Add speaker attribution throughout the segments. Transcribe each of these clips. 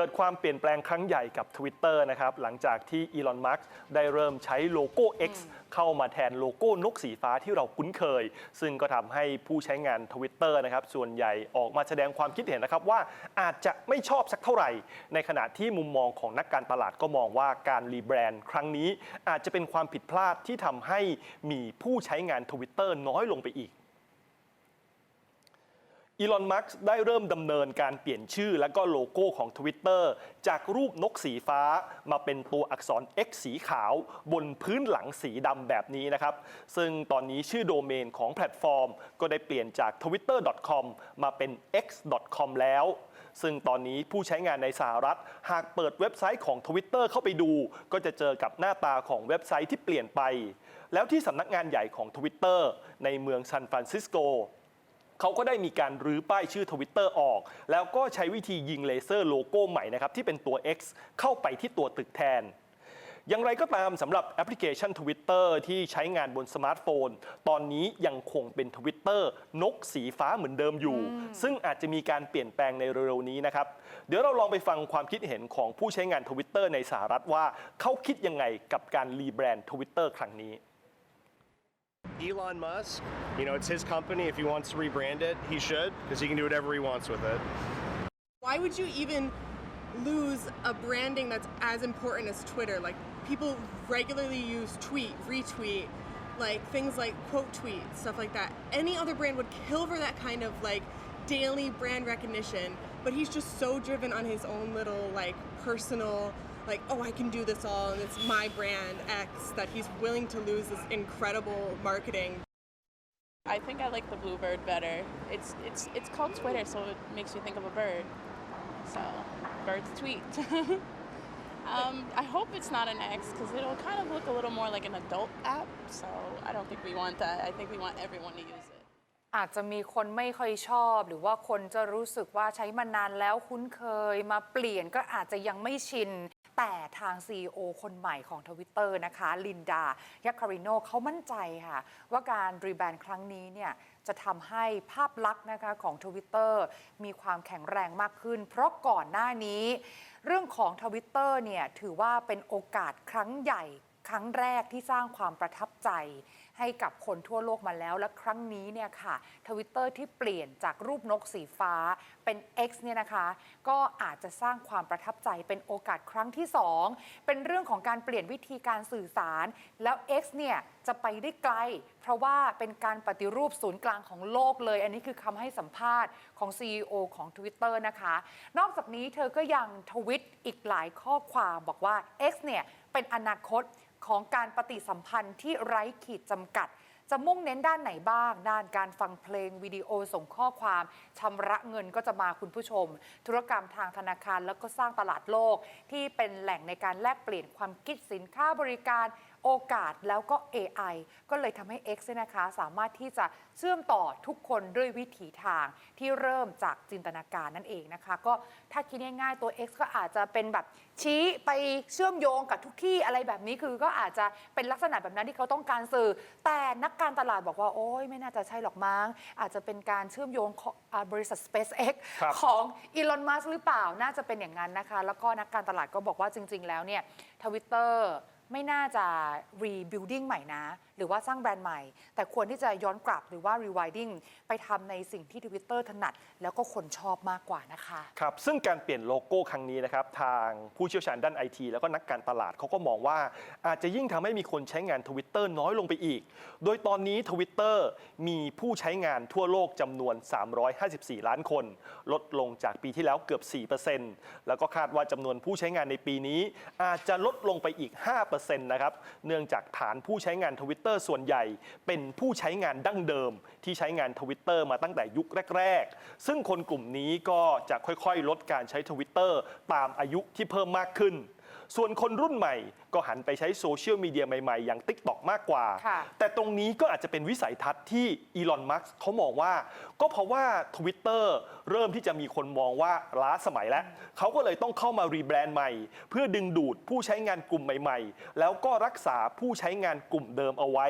Speaker 1: เกิดความเปลี่ยนแปลงครั้งใหญ่กับ Twitter นะครับ หลังจากที่อีลอนมัสได้เริ่มใช้โลโก้ X เข้ามาแทนโลโก้นกสีฟ้าที่เราคุ้นเคย ซึ่งก็ทำให้ผู้ใช้งาน Twitter นะครับ ส่วนใหญ่ออกมาแสดงความคิดเห็นนะครับว่าอาจจะไม่ชอบสักเท่าไหร่ ในขณะที่มุมมองของนักการตลาดก็มองว่าการรีแบรนด์ครั้งนี้อาจจะเป็นความผิดพลาดที่ทำให้มีผู้ใช้งาน Twitter น้อยลงไปอีก อีลอน มัสก์ได้เริ่มดำเนินการเปลี่ยนชื่อและก็โลโก้ของ Twitter จากรูปนกสีฟ้ามาเป็นตัวอักษร X สีขาว บนพื้นหลังสีดำแบบนี้นะครับ ซึ่งตอนนี้ชื่อโดเมนของแพลตฟอร์ม ก็ได้เปลี่ยนจาก twitter.com มาเป็น x.com แล้ว ซึ่งตอนนี้ผู้ใช้งานในสหรัฐ หากเปิดเว็บไซต์ของ Twitter เข้าไปดู ก็จะเจอกับหน้าตาของเว็บไซต์ที่เปลี่ยนไป แล้วที่สำนักงานใหญ่ของ Twitter ในเมืองซานฟรานซิสโก เขาก็ได้มีการรื้อป้ายชื่อ Twitter ออก แล้วก็ใช้วิธียิงเลเซอร์โลโก้ใหม่นะครับที่เป็นตัว X เข้าไปที่ตัวตึกแทนอย่างไรก็ตามสำหรับแอปพลิเคชัน Twitter ที่ใช้งานบนสมาร์ทโฟน ตอนนี้ยังคงเป็น Twitter นกสีฟ้าเหมือนเดิมอยู่ ซึ่งอาจจะมีการเปลี่ยนแปลงในเร็วๆนี้นะครับ เดี๋ยวเราลองไปฟังความคิดเห็นของผู้ใช้งาน Twitter ในสหรัฐว่าเขาคิดยังไงกับการรีแบรนด์ Twitter ครั้งนี้
Speaker 2: Elon Musk, you know, it's his company. If he wants to rebrand it, he should, because he can do whatever he wants with it.
Speaker 3: Why would you even lose a branding that's as important as Twitter? Like people regularly use tweet, retweet, like things like quote tweet, stuff like that. Any other brand would kill for that kind of like daily brand recognition, but he's just so driven on his own little like personal like oh I can do this all and it's my brand X that he's willing to lose this incredible marketing
Speaker 4: I think I like the bluebird better. It's it's it's called Twitter, so it makes you think of a bird. So, birds tweet. um, I hope it's not an X because it'll kind of look a little more like an adult app. So I don't think we want that. I think we want everyone to use it.
Speaker 5: อาจจะมีคนไม่ค่อยชอบ หรือว่าคนจะรู้สึกว่าใช้มานานแล้วคุ้นเคยมาเปลี่ยนก็อาจจะยังไม่ชิน แต่ทาง CEO คนใหม่ของ Twitter นะคะ ลินดายัคคาริโนเขามั่นใจค่ะ ว่าการรีแบรนด์ครั้งนี้เนี่ยจะทำให้ภาพลักษณ์นะคะของ Twitter มีความแข็งแรงมากขึ้น เพราะก่อนหน้านี้ เรื่องของ Twitter เนี่ยถือว่าเป็นโอกาสครั้งใหญ่ครั้งแรกที่สร้างความประทับใจ ให้กับคนทั่วโลกมาแล้ว และครั้งนี้เนี่ยค่ะทวิตเตอร์ที่เปลี่ยนจากรูปนกสีฟ้าเป็น X เนี่ยนะคะ ก็อาจจะสร้างความประทับใจเป็นโอกาสครั้งที่ 2 เป็นเรื่องของการเปลี่ยนวิธีการสื่อสาร แล้ว X เนี่ยจะไปได้ไกล เพราะว่าเป็นการปฏิรูปศูนย์กลางของโลกเลย อันนี้คือคำให้สัมภาษณ์ของ CEO ของ Twitter นะคะ นอกจากนี้เธอก็ยังทวิตอีกหลายข้อความบอกว่า X เนี่ยเป็นอนาคตของการปฏิสัมพันธ์ที่ไร้ขีดจำำกัด จะมุ่งเน้นด้านไหนบ้าง ด้านการฟังเพลงวิดีโอส่งข้อความชำระเงินก็จะมาคุณผู้ชม ธุรกรรมทางธนาคารแล้วก็สร้างตลาดโลก ที่เป็นแหล่งในการแลกเปลี่ยนความคิดสินค้าบริการโอกาสแล้วก็ AI ก็เลยทำให้ X เนี่ยนะคะ สามารถที่จะเชื่อมต่อทุกคนด้วยวิถีทางที่เริ่มจากจินตนาการนั่นเองนะคะ ก็ถ้าคิดง่ายๆตัว X ก็อาจจะเป็นแบบชี้ไปเชื่อมโยงกับทุกที่อะไรแบบนี้คือก็อาจจะเป็นลักษณะแบบนั้นที่เขาต้องการสื่อ แต่นักการตลาดบอกว่า โอ้ยไม่น่าจะใช่หรอกมั้ง อาจจะเป็นการเชื่อมโยงของอ่าบริษัท SpaceX
Speaker 1: ครับ
Speaker 5: ของอีลอนมัสหรือเปล่าน่าจะเป็นอย่างนั้นนะคะ แล้วก็นักการตลาดก็บอกว่าจริง ๆ แล้วเนี่ยทวิตเตอร์ ไม่น่าจะ rebuilding ใหม่นะ หรือว่าสร้างแบรนด์ใหม่ แต่ควรที่จะย้อนกลับหรือว่า rewilding ไปทำในสิ่งที่ Twitter ถนัด แล้วก็คนชอบมากกว่านะคะ
Speaker 1: ครับ ซึ่งการเปลี่ยนโลโก้ครั้งนี้นะครับ ทางผู้เชี่ยวชาญด้านไอทีแล้วก็นักการตลาดเขาก็มองว่า อาจจะยิ่งทำให้มีคนใช้งาน Twitter น้อยลงไปอีก โดยตอนนี้ Twitter มีผู้ใช้งานทั่วโลกจำนวน 354 ล้านคน ลดลงจากปีที่แล้วเกือบ 4%แล้วก็คาดว่าจำนวนผู้ใช้งานในปีนี้ อาจจะลดลงไปอีก 5%นะครับ เนื่องจากฐานผู้ใช้งานทวิตเตอร์ส่วนใหญ่ เป็นผู้ใช้งานดั้งเดิม ที่ใช้งานทวิตเตอร์มาตั้งแต่ยุคแรก ๆ ซึ่งคนกลุ่มนี้ก็จะค่อยๆ ลดการใช้ทวิตเตอร์ตามอายุที่เพิ่มมากขึ้น ส่วนคนรุ่นใหม่ก็หันไปใช้โซเชียลมีเดียใหม่ ๆ อย่าง TikTok มากกว่า
Speaker 5: ค่ะ
Speaker 1: แต่ตรงนี้ก็อาจจะเป็นวิสัยทัศน์ที่อีลอนมัสก์เขามองว่า ก็เพราะว่า Twitter เริ่มที่จะมีคนมองว่าล้าสมัยแล้ว เขาก็เลยต้องเข้ามารีแบรนด์ใหม่ เพื่อดึงดูดผู้ใช้งานกลุ่มใหม่ ๆ แล้วก็รักษาผู้ใช้งานกลุ่มเดิมเอาไว้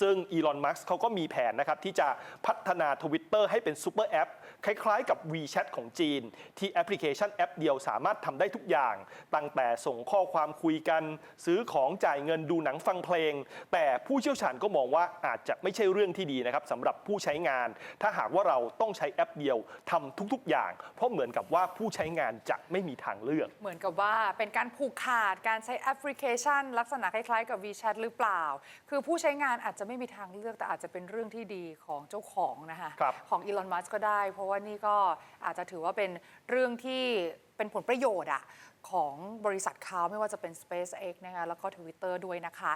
Speaker 1: ซึ่งอีลอนมัสก์เขาก็มีแผนนะครับ ที่จะพัฒนา Twitter ให้เป็นซูเปอร์แอป คล้ายๆ กับ WeChat ของจีน ที่แอปพลิเคชันแอปเดียวสามารถทำได้ทุกอย่าง ตั้งแต่ส่งข้อความคุยกัน ซื้อของจ่ายเงินดูหนังฟังเพลง แต่ผู้เชี่ยวชาญก็มองว่าอาจจะไม่ใช่เรื่องที่ดีนะครับสำหรับผู้ใช้งาน ถ้าหากว่าเราต้องใช้แอปเดียวทำทุกๆ อย่าง เพราะเหมือนกับว่าผู้ใช้งานจะไม่มีทางเลือก
Speaker 5: เหมือนกับว่าเป็นการผูกขาดการใช้แอปพลิเคชัน ลักษณะคล้ายๆ กับ WeChat หรือเปล่า คือผู้ใช้งานอาจจะไม่มีทางเลือกแต่อาจจะเป็นเรื่องที่ดีของเจ้าของนะคะ
Speaker 1: ครับ
Speaker 5: ของอีลอนมัสก็ได้ เพราะว่านี่ก็อาจจะถือว่าเป็นเรื่องที่เป็นผลประโยชน์อะของบริษัทเขาไม่ว่าจะเป็น SpaceX นะคะแล้วก็ Twitter ด้วยนะคะ